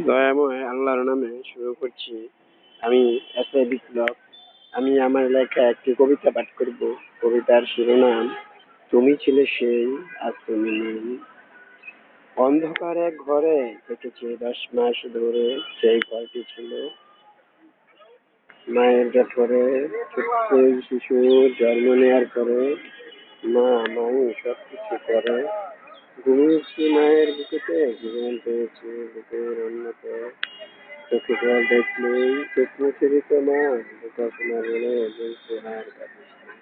দয়াময় আল্লাহর নামে শুরু করছি। আমি এস এ বিপ্লব। আমি আমার লেখা একটি কবিতা পাঠ করব। কবিতার শিরোনাম, তুমি ছিলে সেই আজ তুমি নেই। অন্ধকার ঘরে থেকেছে দশ মাস ধরে সেই ঘরটি ছিল। মায়ের পরে ছোট্ট শিশুর জন্ম নেওয়ার পরে মা মাই সব কিছু করে। ঘুমিয়েছি মায়ের বুকেতে জীবন পেয়েছি বুকের অন্যতে চোখে জল দেখলেই চোখ মুছে দিত মা দেখাশোনা বলে বলছে আর কাঁদিস না।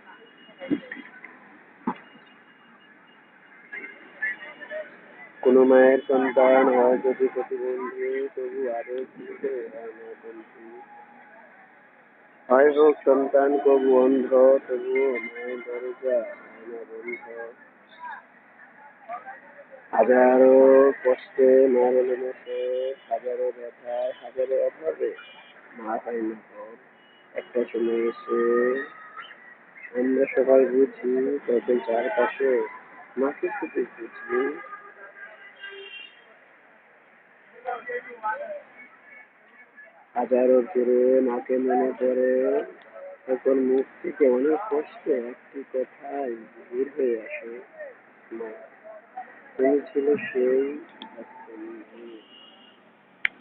কোনো মায়ের সন্তান হয় যদি প্রতিবন্ধী তবু আরো কিছু হয় না বন্ধু হয় হোক সন্তান কবু অন্ধ তবুও মায়ের দরজা হয় না বন্ধ হাজারো কষ্টে মা বলে মতো হাজারো ব্যথায়, হাজারো অভাবে মা না পর একটা সময় এসে আমরা সবাই বুঝি তখন চারপাশে মাকে খুঁজে বুঝি হাজারো ঘুরে মাকে মনে পড়ে, তখন মুখ থেকে অনেক কষ্ট একটি কথাই বের হয়ে ছিল সেই।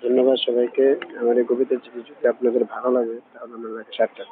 ধন্যবাদ সবাইকে আমার এই কবিতা যদি আপনাদের ভালো লাগে, তাহলে আমার লাগে সাতটা